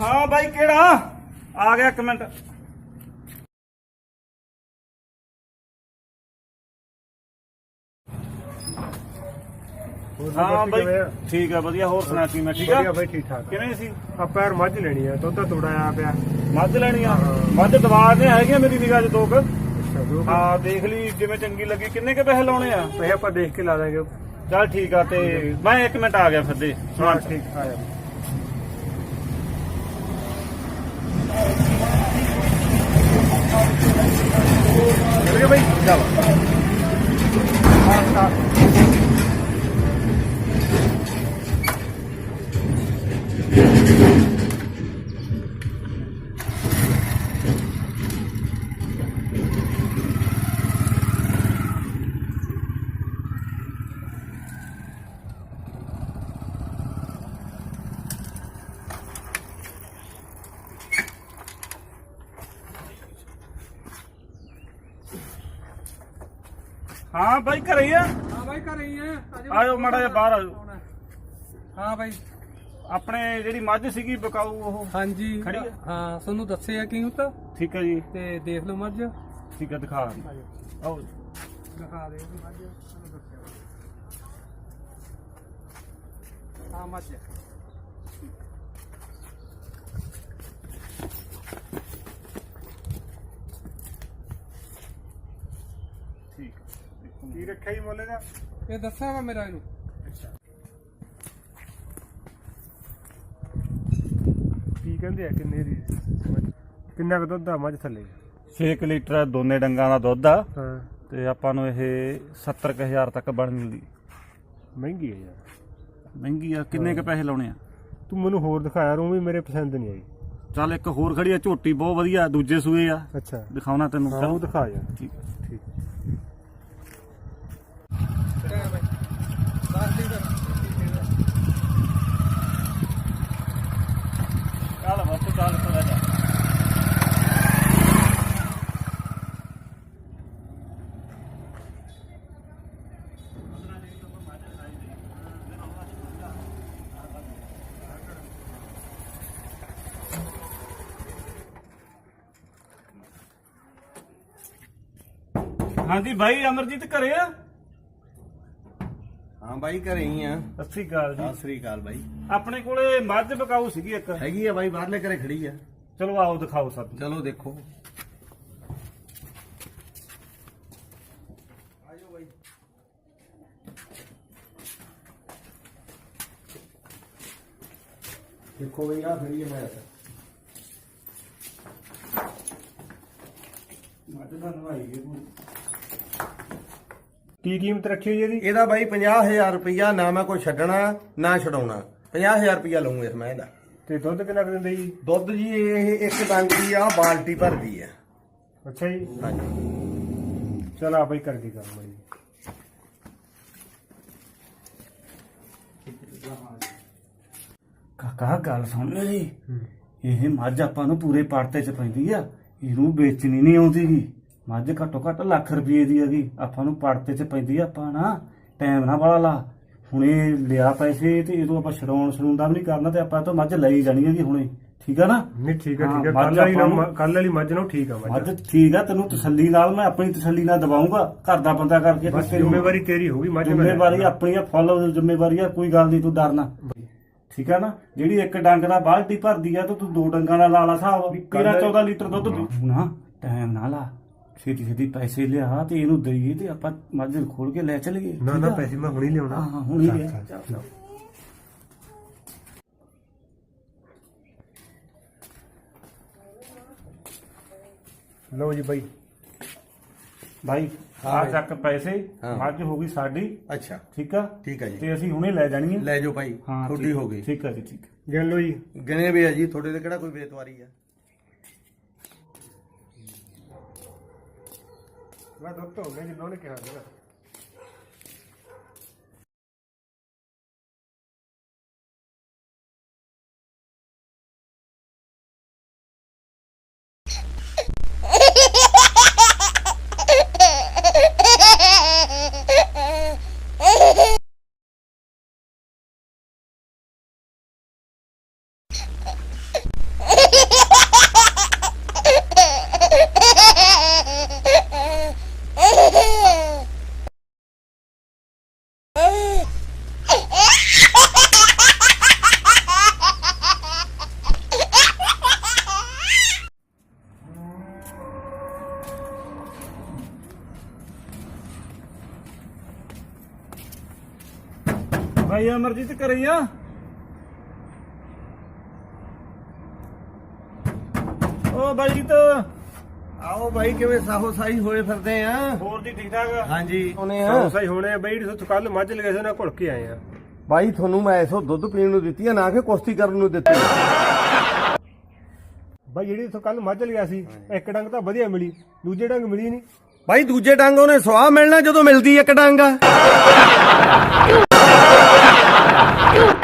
ਹਾਂ ਬਾਈ ਕਿਹੜਾ? ਆ ਗਿਆ ਇੱਕ ਮਿੰਟ। ਹਾਂ ਬਾਈ ਠੀਕ ਆ ਵਧੀਆ ਹੋਰ ਸੁਣਾ ਕੀ ਮੈਂ ਠੀਕ ਆ? ਵਧੀਆ ਬਾਈ ਠੀਕ ਠਾਕ ਕਿਵੇਂ ਸੀ? ਆ ਪੈਰ ਮੱਝ ਲੈਣੀ ਆ ਦੁੱਧ ਤੋੜਾ ਆ ਪਿਆ। ਮੱਝ ਲੈਣੀ ਆ? ਮੱਝ ਦਵਾ ਨੇ ਹੈਗੀਆਂ ਮੇਰੀ ਨਿਗਾਹ 'ਚ ਦੋ ਕੁ ਅੱਛਾ ਜੋ ਹਾਂ ਦੇਖ ਲਈ ਜਿਵੇਂ ਚੰਗੀ ਲੱਗੀ। ਕਿੰਨੇ ਕੇ ਪੈਸੇ ਲਾਉਣੇ ਆ? ਪੈਸੇ ਆਪਾਂ ਦੇਖ ਕੇ ਲਾ ਦਾਂਗੇ। ਚੱਲ ਠੀਕ ਆ ਤੇ ਮੈਂ ਇੱਕ ਮਿੰਟ ਆ ਗਿਆ ਫਿਰ ਦੇ ਹਾਂ ਠੀਕ ਆ ਜਾ ਚੱਲ ਗਿਆ ਬਾਈ ਚੱਲ ਹਾਂ ਬਾਈ ਘਰੇ ਹੀ ਆ? ਹਾਂ ਬਾਈ ਘਰੇ ਹੀ ਆ। ਆਜੋ ਮਾੜਾ ਜਿਹਾ ਬਾਹਰ ਆਜੋ ਹਾਂ ਬਾਈ। ਆਪਣੇ ਜਿਹੜੀ ਮੱਝ ਸੀਗੀ ਬਕਾਊ ਉਹ ਹਾਂਜੀ। ਖੜੀ ਆ? ਹਾਂ ਤੁਹਾਨੂੰ ਦੱਸਿਆ ਕਿਉਂ ਤਾਂ? ਠੀਕ ਹੈ ਜੀ। ਤੇ ਦੇਖ ਲਓ ਮੱਝ। ਠੀਕ ਹੈ ਦਿਖਾ ਆਓ ਦਿਖਾ ਦੇ ਮੱਝ ਤੁਹਾਨੂੰ ਦੱਸਿਆ ਹਾਂ। ਮੱਝ ਠੀਕ ਹੈ। ਕੀ ਰੱਖਿਆ ਜੀ ਮੁੱਲ ਦਾ ਇਹ ਦੱਸਿਆ ਵਾ ਮੇਰਾ ਇਹਨੂੰ। ਕਹਿੰਦੇ ਆ ਕਿੰਨੇ ਦੀ ਮੱਝ? ਕਿੰਨਾ ਕੁ ਦੁੱਧ ਆ ਮੱਝ ਥੱਲੇ? 6 ਲੀਟਰ ਦੋਨੇ ਡੰਗਾਂ ਦਾ ਦੁੱਧ ਆ ਹਾਂ। ਤੇ ਆਪਾਂ ਨੂੰ ਇਹ 70000 ਤੱਕ ਬਣ ਮਿਲਦੀ। ਮਹਿੰਗੀ ਹੈ ਯਾਰ। ਮਹਿੰਗੀ ਆ ਕਿੰਨੇ ਕ ਪੈਸੇ ਲਾਉਣੇ ਆ? ਤੂੰ ਮੈਨੂੰ ਹੋਰ ਦਿਖਾਇਆ ਰੂ ਵੀ ਮੇਰੇ ਪਸੰਦ ਨਹੀਂ ਆਈ। ਚੱਲ ਇੱਕ ਹੋਰ ਖੜੀ ਆ ਝੋਟੀ ਬਹੁਤ ਵਧੀਆ ਦੂਜੇ ਸੂਏ ਆ। ਅੱਛਾ। ਦਿਖਾਉਣਾ ਤੈਨੂੰ ਹਾਂ ਉਹ ਦਿਖਾ ਯਾਰ। ਠੀਕ। ਠੀਕ ਕਿਹੜਾ ਬਾਈ ਦੱਸ ਦੀ ਚੱਲ ਬੱਤ ਚੱਲ ਥੋੜਾ ਜਾ ਹਾਂਜੀ ਭਾਈ ਅਮਰਜੀਤ ਘਰੇ ਆ? ਹਾਂ ਬਾਈ ਘਰੇ ਹੀ ਆ। ਸਤਿ ਸ੍ਰੀ ਅਕਾਲ ਜੀ। ਸਤਿ ਸ੍ਰੀ ਅਕਾਲ ਬਾਈ। ਆਪਣੇ ਕੋਲੇ ਮੱਝ ਬਕਾਊ ਸੀਗੀ ਇੱਕ। ਹੈਗੀ ਆ ਬਾਈ ਬਾਹਰਲੇ ਘਰੇ ਖੜੀ ਆ। ਚਲੋ ਆਓ ਦਿਖਾਓ ਸਭ ਚਲੋ ਦੇਖੋ। ਦੇਖੋ ਬਈ ਆ ਖੜੀ ਆ ਮੈਂ ਮੱਝ ਦਾ ਨਵਾਈ ਗਏ ਕੀ ਕੀਮਤ ਰੱਖੀ ਹੋਈ ਇਹਦੀ? ਇਹਦਾ ਬਾਈ 50000 ਰੁਪਇਆ ਨਾ ਮੈਂ ਕੋਈ ਛੱਡਣਾ ਨਾ ਛਡਾਉਣਾ। 50000 ਰੁਪਇਆ ਲਵਾਂਗੇ ਇਸ ਮੈਂ ਦਾ ਤੇ ਦੁੱਧ ਕਿੰਨਾ ਕੁ ਦਿੰਦੇ ਜੀ? ਦੁੱਧ ਜੀ ਇਹ ਇੱਕ ਡੰਗ ਦੀ ਆ ਬਾਲਟੀ ਭਰਦੀ ਆ। ਅੱਛਾ ਜੀ। ਹਾਂਜੀ। ਚਲ ਆ ਬਾਈ ਕਰ ਦੀ ਕੰਮ ਜੀ ਕਾਕਾ ਗੱਲ ਸੁਣ ਮੇਰੀ ਇਹ ਮੱਝ ਆਪਾਂ ਨੂੰ ਪੂਰੇ ਪਾੜਤੇ ਚ ਪੈਂਦੀ ਆ। ਇਹਨੂੰ ਵੇਚਣੀ ਨਹੀਂ ਆਉਂਦੀਗੀ ਮੱਝ ਘੱਟੋ ਘੱਟ ਲੱਖ ਰੁਪਏ ਦੀ ਹੈਗੀ। ਆਪਾਂ ਨੂੰ ਪਾੜਤੇ ਚ ਪੈਂਦੀ ਆ ਆਪਾਂ ਨਾ ਟਾਈਮ ਨਾ ਬੜਾ ਲਾ। ਹੁਣੇ ਲਿਆ ਪੈਸੇ ਤੇ ਇਹਦੋਂ ਆਪਾਂ ਛਡਾਉਣ ਛਡਾਉਣ ਦਾ ਵੀ ਨਹੀਂ ਕਰਨਾ ਤੇ ਆਪਾਂ ਇਹ ਤੋਂ ਮੱਝ ਲਈ ਜਾਣੀ ਹੈਗੀ ਹੁਣੇ। ਠੀਕ ਆ ਨਾ? ਨਹੀਂ ਠੀਕ ਹੈ ਹਾਂ, ਠੀਕ ਹੈ ਮੱਝ ਕੱਲ ਵਾਲੀ ਨੂੰ- ਨਾਲ ਕੱਲ ਵਾਲੀ ਮੱਝ ਨੂੰ ਠੀਕ ਆ ਮੱਝ। ਠੀਕ ਆ ਤੈਨੂੰ ਤਸੱਲੀ ਨਾਲ ਮੈਂ ਆਪਣੀ ਤਸੱਲੀ ਨਾਲ ਦਵਾਉਂਗਾ ਘਰ ਦਾ ਬੰਦਾ ਕਰਕੇ ਬਸ ਜ਼ਿੰਮੇਵਾਰੀ ਤੇਰੀ ਹੋਊਗੀ ਮੱਝ ਮੈਂ ਜ਼ਿੰਮੇਵਾਰੀ। ਆਪਣੀ ਆ ਫੁੱਲ ਜ਼ਿੰਮੇਵਾਰੀ ਆ ਕੋਈ ਗੱਲ ਨਹੀਂ ਤੂੰ ਡਰਨਾ। ਠੀਕ ਆ ਨਾ? ਜਿਹੜੀ ਇੱਕ ਡੰਗ ਦਾ ਬਾਲਟੀ ਭਰਦੀ ਆ ਤੇ ਤੂੰ ਦੋ ਡੰਗਾਂ ਦਾ ਲਾ ਲਾ ਹਿਸਾਬ। ਵੀ ਤੇਰਾ 14 ਲੀਟਰ ਦੁੱਧ ਨਾ ਟਾਈਮ ਨਾ ਲਾ। ਛੇਤੀ ਛੇਤੀ ਪੈਸੇ ਲਿਆ ਤੇ ਇਹਨੂੰ ਦਈਏ ਤੇ ਆਪਾਂ ਮੱਝ ਖੋਲ ਕੇ ਲੈ ਚਲੀਏ ਨਾ ਨਾ ਪੈਸੇ ਮੈਂ ਹੁਣੀ ਲਿਆਉਣਾ। ਹਾਂ ਹਾਂ ਹੁਣ ਹੀ ਲਿਆ। ਚੱਲ, ਚੱਲ। ਲਓ ਜੀ ਬਾਈ। ਭਾਈ ਆ ਚੱਕ ਪੈਸੇ ਹਾਂ। ਮੱਝ ਹੋ ਗਈ ਸਾਡੀ। ਅੱਛਾ। ਠੀਕ ਆ? ਠੀਕ ਆ ਜੀ। ਤੇ ਅਸੀਂ ਹੁਣੇ ਲੈ ਜਾਣੀ ਹੈ ਲੈ ਜਾਓ ਭਾਈ ਹਾਂ ਤੁਹਾਡੀ ਹੋ ਗਈ। ਠੀਕ ਆ ਜੀ ਠੀਕ ਆ। ਗਿਣ ਲਓ ਜੀ। ਗਿਣੇ ਵੀ ਆ ਜੀ ਤੁਹਾਡੇ ਤੇ ਕਿਹੜਾ ਕੋਈ ਬੇਤਵਾਰੀ ਆ? ਮੈਂ ਦੁੱਧ ਹੋ ਗਿਆ ਜਿੰਨਾਂ ਨੇ ਕਿਹਾ ਸੀਗਾ। ਬਾਈ ਅਮਰਜੀਤ ਕਰੀ ਆ। ਓ ਬਾਈ ਜੀ ਆਓ ਬਾਈ ਕਿਵੇਂ ਸਾਹੋ ਸਾਈ ਹੋਏ ਫਿਰਦੇ ਆ? ਹੋਰ ਦੀ ਠੀਕ ਠਾਕ? ਹਾਂਜੀ। ਆਉਨੇ ਸੌ ਸਹੀ ਹੋਣੇ ਆ। ਬਈ ਤੋਂ ਕੱਲ ਮੱਝ ਲਗੇ ਸੀ ਨਾ ਘੁਲ ਕੇ ਆਏ ਆ। ਬਾਈ ਤੁਹਾਨੂੰ ਮੈਂ ਐਸੋ ਦੁੱਧ ਪੀਣ ਨੂੰ ਦਿੱਤੀ ਆ ਨਾ ਕਿ ਕੁਸ਼ਤੀ ਕਰਨ ਨੂੰ ਦਿੱਤੀ। ਬਾਈ ਜਿਹੜੀ ਤੋਂ ਕੱਲ ਮੱਝ ਲਿਆ ਸੀ ਇੱਕ ਡੰਗ ਤਾਂ ਵਧੀਆ ਮਿਲੀ ਦੂਜੇ ਡੰਗ ਮਿਲੀ ਨਹੀਂ ਬਾਈ ਦੂਜੇ ਡੰਗ ਉਹਨੇ ਸਵਾਹ ਮਿਲਣਾ ਜਦੋਂ ਮਿਲਦੀ ਇੱਕ ਡੰਗ। Ugh!